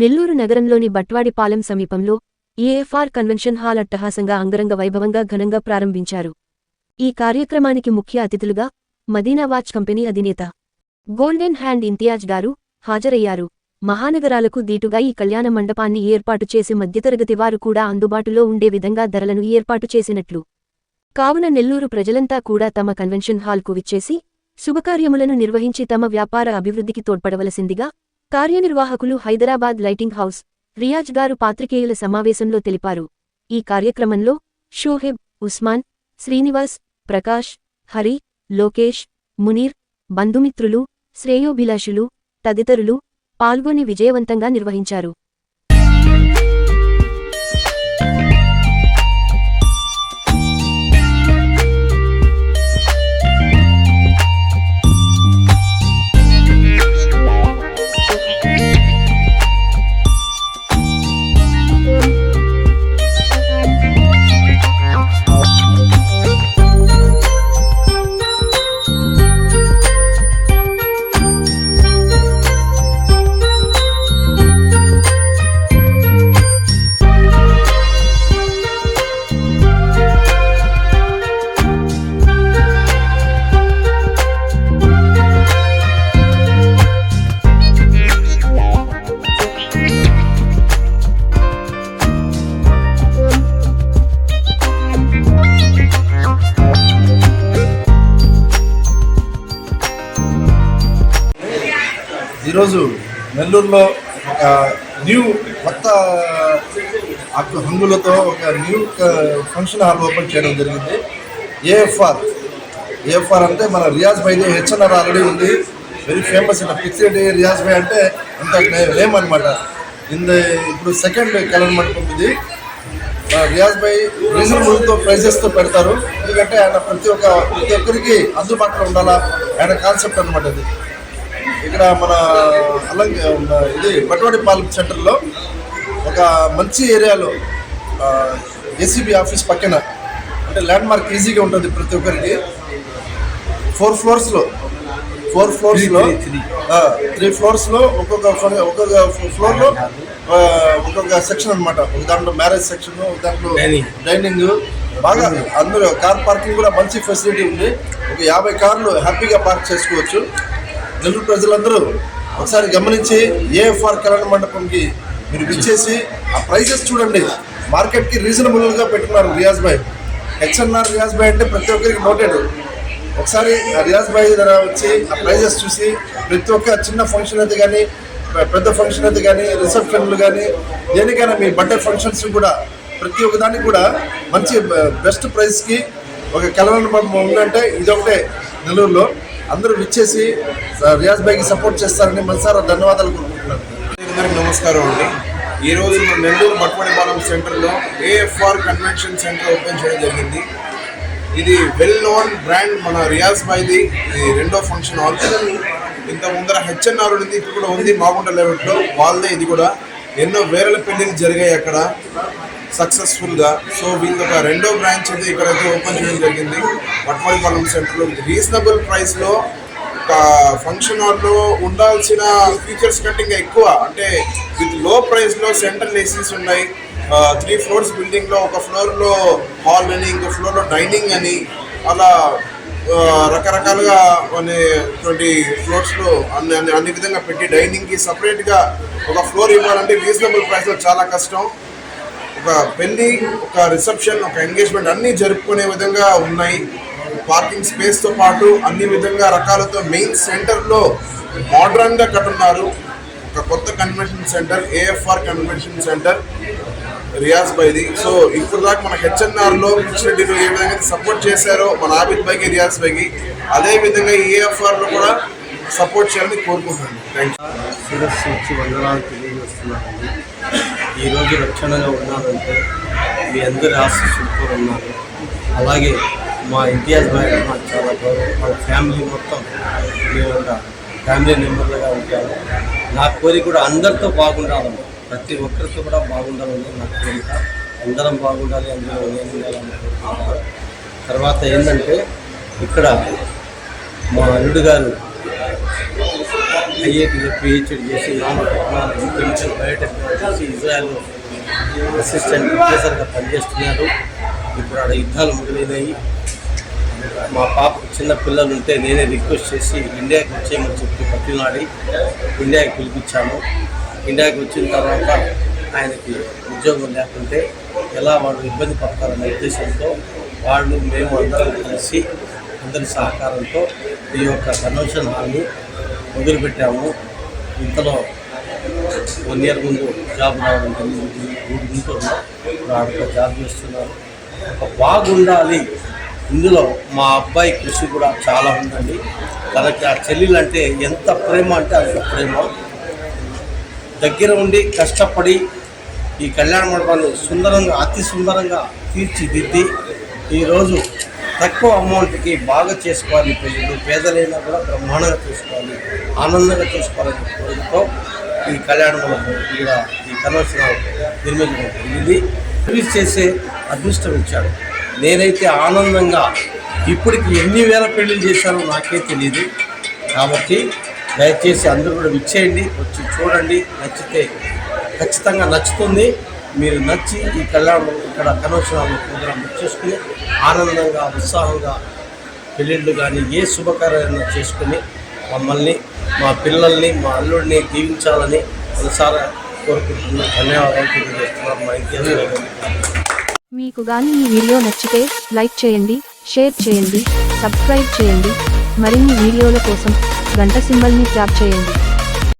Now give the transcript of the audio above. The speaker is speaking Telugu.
నెల్లూరు నగరంలోని బట్వాడిపాలెం సమీపంలో ఏఎఫ్ఆర్ కన్వెన్షన్ హాల్ అట్టహాసంగా అంగరంగ వైభవంగా ఘనంగా ప్రారంభించారు. ఈ కార్యక్రమానికి ముఖ్య అతిథులుగా మదీనా వాచ్ కంపెనీ అధినేత గోల్డెన్ హ్యాండ్ ఇంతియాజ్ గారు హాజరయ్యారు. మహానగరాలకు దీటుగా ఈ కళ్యాణ మండపాన్ని ఏర్పాటు చేసి మధ్యతరగతి వారు కూడా అందుబాటులో ఉండే విధంగా ధరలను ఏర్పాటు చేసినట్లు. కావున నెల్లూరు ప్రజలంతా కూడా తమ కన్వెన్షన్ హాల్కు విచ్చేసి శుభకార్యములను నిర్వహించి తమ వ్యాపార అభివృద్ధికి తోడ్పడవలసిందిగా కార్యనిర్వాహకులు హైదరాబాద్ లైటింగ్ హౌస్ రియాజ్ గారు పాత్రికేయుల సమావేశంలో తెలిపారు. ఈ కార్యక్రమంలో షోహెబ్ ఉస్మాన్ శ్రీనివాస్ ప్రకాష్ హరి లోకేష్ మునీర్ బంధుమిత్రులు శ్రేయోభిలాషులు తదితరులు పాల్గొని విజయవంతంగా నిర్వహించారు. ఈరోజు నెల్లూరులో ఒక న్యూ కొత్త హంగులతో ఒక న్యూ ఫంక్షన్ హాల్ ఓపెన్ చేయడం జరిగింది. ఏఎఫ్ఆర్. ఏఎఫ్ఆర్ అంటే మన Riaz by the HNR already ఉంది. Very famous in fixed Riaz by అంటే అంత నేమ్ అనమాట ఇంద ఇప్పుడు సెకండ్ కలర్ మండపం ఇది ఆ, రియాజ్ బై రీజనబుల్తో ప్రైజెస్తో పెడతారు. ఎందుకంటే ఆయన ప్రతి ఒక్క ప్రతి ఒక్కరికి అందుబాటులో ఉండాలా? ఆయన కాన్సెప్ట్ అనమాట ఇది ఇక్కడ మన అలంగ ఇది బట్వాడిపాలెం సెంటర్లో ఒక మంచి ఏరియాలో ఏసీబీ ఆఫీస్ పక్కన అంటే ల్యాండ్ మార్క్ ఈజీగా ఉంటుంది ప్రతి ఒక్కరికి. ఫోర్ ఫ్లోర్స్లో ఫోర్ ఫ్లోర్స్లో త్రీ ఫ్లోర్స్లో ఒక్కొక్క ఒక్కొక్క ఫ్లోర్లో ఒక్కొక్క సెక్షన్ అన్నమాట. ఒక దాంట్లో మ్యారేజ్ సెక్షన్ ఒక దాంట్లో డైనింగ్ బాగా అందరూ కార్ పార్కింగ్ కూడా మంచి ఫెసిలిటీ ఉంది. ఒక యాభై కార్లు హ్యాపీగా పార్క్ చేసుకోవచ్చు. నెల్లూరు ప్రజలందరూ ఒకసారి గమనించి ఏఎఫ్ఆర్ కళ్యాణ మండపంకి మీరు విచ్చేసి ఆ ప్రైజెస్ చూడండి. మార్కెట్కి రీజనబుల్గా పెట్టుకున్నారు రియాజ్ భాయ్. హెచ్ఎన్ఆర్ రియాజ్ భాయ్ అంటే ప్రతి ఒక్కరికి నోటెడ్ ఒకసారి ఆ రియాజ్ భాయ్ దగ్గర వచ్చి ఆ ప్రైజెస్ చూసి ప్రతి ఒక్క చిన్న ఫంక్షన్ అయితే కానీ పెద్ద ఫంక్షన్ అయితే కానీ రిసెప్షన్లు కానీ దేనికైనా మీ బర్త్డే ఫంక్షన్స్ కూడా ప్రతి ఒక్కదానికి కూడా మంచి బెస్ట్ ప్రైస్కి ఒక కలవన ఉందంటే ఇది ఒకటే నెల్లూరులో. అందరూ విచ్చేసి రియాజ్ భాయ్కి సపోర్ట్ చేస్తారని మనసారా ధన్యవాదాలు కోరుకుంటున్నాను. అందరికి నమస్కారం అండి. ఈ రోజు మన నెల్లూరు బట్వాడిపాలెం సెంటర్లో ఏఎఫ్ఆర్ కన్వెన్షన్ సెంటర్ ఓపెన్ చేయడం జరిగింది. ఇది వెల్ నోన్ బ్రాండ్ మన రియాజ్ భాయ్ది. ఇది రెండో ఫంక్షన్ హాల్ ఇంత ముందర హెచ్ఎన్ఆర్ ఉంది ఇప్పుడు కూడా ఉంది మాగుంట లెవెల్లో వాళ్ళదే ఇది కూడా. ఎన్నో వేరల పెళ్ళిలు జరిగాయి అక్కడ. సక్సెస్ఫుల్గా సో వీళ్ళు ఒక రెండో బ్రాంచ్ అయితే ఇక్కడైతే ఓపెన్ చేయడం జరిగింది. బట్వాడిపాలెం సెంటర్లో రీజనబుల్ ప్రైస్లో ఒక ఫంక్షన్ హాల్లో ఉండాల్సిన ఫీచర్స్ కంటే ఇంకా ఎక్కువ. అంటే విత్లో ప్రైస్లో సెంట్రల్ ఏసీస్ ఉన్నాయి. త్రీ ఫ్లోర్స్ బిల్డింగ్లో ఒక ఫ్లోర్లో హాల్ అని ఇంకో ఫ్లోర్లో డైనింగ్ అని అలా రకరకాలుగా అనే ట్వంటీ ఫ్లోర్స్లో అన్ని అన్ని అన్ని విధంగా పెట్టి డైనింగ్కి సపరేట్గా ఒక ఫ్లోర్ ఇవ్వాలంటే రీజనబుల్ ప్రైస్లో చాలా కష్టం. ఒక పెళ్ళి ఒక రిసెప్షన్ ఒక ఎంగేజ్మెంట్ అన్నీ జరుపుకునే విధంగా ఉన్నాయి. పార్కింగ్ స్పేస్తో పాటు అన్ని విధంగా రకాలతో మెయిన్ సెంటర్లో మోడ్రన్గా కట్టున్నారు. ఒక కొత్త convention centre AFR convention centre Riaz by the so ఇప్పుడు దాకా మన హెచ్ఎన్ఆర్లో పిచ్ రెడ్డిలో ఏ విధంగా సపోర్ట్ చేశారో మన ఆబిద్ బైకి రియాజ్ బైకి అదే విధంగా ఏఎఫ్ఆర్లో కూడా సపోర్ట్ చేయాలని కోరుకుంటున్నాను. థ్యాంక్ యూ ఈరోజు రక్షణగా ఉన్నారంటే మీ అందరి ఆశీస్సులతో ఉన్నారు. అలాగే మా ఇంతియాజ్ భాయ్ నాకు చాలా గౌరవం. మా ఫ్యామిలీ మొత్తం మేము ఒక ఫ్యామిలీ మెంబర్లుగా ఉంటాము నా కోరిక కూడా అందరితో బాగుండాలని ప్రతి ఒక్కరితో కూడా బాగుండాలని నా కోరిక. అందరం బాగుండాలి అందరూ నేను ఉండాలని తర్వాత ఏంటంటే ఇక్కడ మా అల్లుడు గారు ఐఐటీలో పిహెచ్డి చేసి నాన్ టెక్నాలజీ కెమికల్ బయోటెక్నాలజీ ఇజ్రాయెల్లో అసిస్టెంట్ ప్రొఫెసర్గా పనిచేస్తున్నారు. ఇప్పుడు ఆడ యుద్ధాలు మొదలైనాయి. మా పాప చిన్న పిల్లలు ఉంటే నేనే రిక్వెస్ట్ చేసి ఇండియాకి వచ్చేయమని చెప్పి పట్టినాడి ఇండియాకి పిలిపించాను ఇండియాకి వచ్చిన తర్వాత ఆయనకి ఉద్యోగం లేకుంటే ఎలా వాళ్ళు ఇబ్బంది పడతారనే ఉద్దేశంతో వాళ్ళు మేము అందరం కలిసి అందరి సహకారంతో ఈ యొక్క కన్వెన్షన్ హాల్ని మొదలుపెట్టాము ఇంతలో వన్ ఇయర్ ముందు జాబ్ రావడం జరిగింది. మూడు ఇంట్లో ఇప్పుడు జాబ్ చేస్తున్నారు. ఒక బాగుండాలి. ఇందులో మా అబ్బాయి కృషి కూడా చాలా ఉందండి. తనకి ఆ చెల్లెలంటే ఎంత ప్రేమ అంటే అంత ప్రేమ. దగ్గర ఉండి కష్టపడి ఈ కళ్యాణ మండపాన్ని సుందరంగా అతి సుందరంగా తీర్చిదిద్ది ఈరోజు తక్కువ అమౌంట్కి బాగా చేసుకోవాలి ప్రజలు. పేదలైనా కూడా బ్రహ్మాండంగా చూసుకోవాలి ఆనందంగా చూసుకోవాలని కోరికతో ఈ కళ్యాణ మండపం ఇక్కడ ఈ కన్వెన్షన్ నిర్మించడం జరిగింది. సర్వీస్ చేసే అదృష్టం ఇచ్చాడు. నేనైతే ఆనందంగా ఇప్పటికి ఎన్ని వేల పెళ్ళిళ్ళు చేశానో నాకే తెలియదు కాబట్టి దయచేసి అందరూ కూడా విచ్చేయండి వచ్చి చూడండి. నచ్చితే ఖచ్చితంగా నచ్చుతుంది. మీరు నచ్చి ఈ కళ్యాణం ఇక్కడ కన్వెన్షన్ ప్రోగ్రాం చేసుకుని ఆనందంగా ఉత్సాహంగా పెళ్ళిళ్ళు కానీ ఏ శుభకార్యాలను చేసుకుని మమ్మల్ని మా పిల్లల్ని మా అల్లుడిని దీవించాలని మనసారా కోరుకుంటున్నాను ధన్యవాదాలు తెలియజేస్తున్నాను. మా ఇంటి మీకు కానీ ఈ వీడియో నచ్చితే లైక్ చేయండి షేర్ చేయండి సబ్స్క్రైబ్ చేయండి. మరిన్ని వీడియోల కోసం గంట సింబల్ని ట్యాప్ చేయండి.